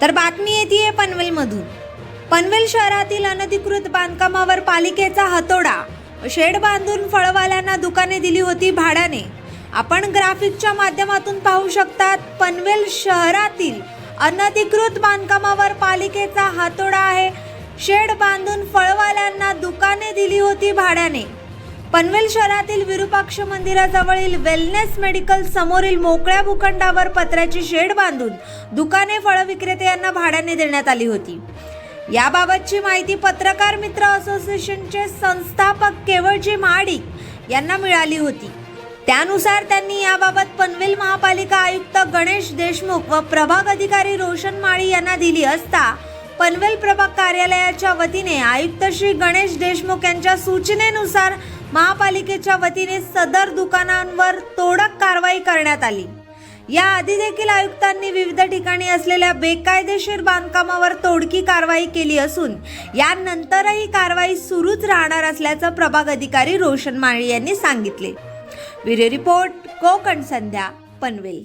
तर बातमी येते पनवेलमधून. पनवेल शहरातील अनधिकृत बांधकामावर पालिकेचा हातोडा. शेड बांधून फळवाल्यांना दुकाने दिली होती भाड्याने. आपण ग्राफिकच्या माध्यमातून पाहू शकतात पनवेल शहरातील अनधिकृत बांधकामावर पालिकेचा हातोडा आहे. शेड बांधून फळवाल्यांना दुकाने दिली होती भाड्याने. पनवेल शहरातील विरुपाक्ष मंदिराजवळील वेलनेस मेडिकल समोरील मोकळ्या भूखंडावर पत्र्याची शेड बांधून दुकाने फळ विक्रेते यांना भाड्याने देण्यात आली होती. याबाबतची माहिती पत्रकार मित्र असोसिएशनचे संस्थापक केवळजी महाडिक यांना मिळाली होती. त्यानुसार त्यांनी याबाबत पनवेल महापालिका आयुक्त गणेश देशमुख व प्रभाग अधिकारी रोशन माळी यांना दिली असता पनवेल प्रभाग कार्यालयाच्या वतीने आयुक्त श्री गणेश देशमुख यांच्या सूचनेनुसार महापालिकेच्या वतीने सदर दुकानांवर तोडक कारवाई करण्यात आली. या आधी देखील आयुक्तांनी विविध ठिकाणी असलेल्या बेकायदेशीर बांधकामावर तोडकी कारवाई केली असून यानंतरही कारवाई सुरूच राहणार असल्याचं प्रभाग अधिकारी रोशन माळी यांनी सांगितले. Bureau report Konkan Sandhya Panvel.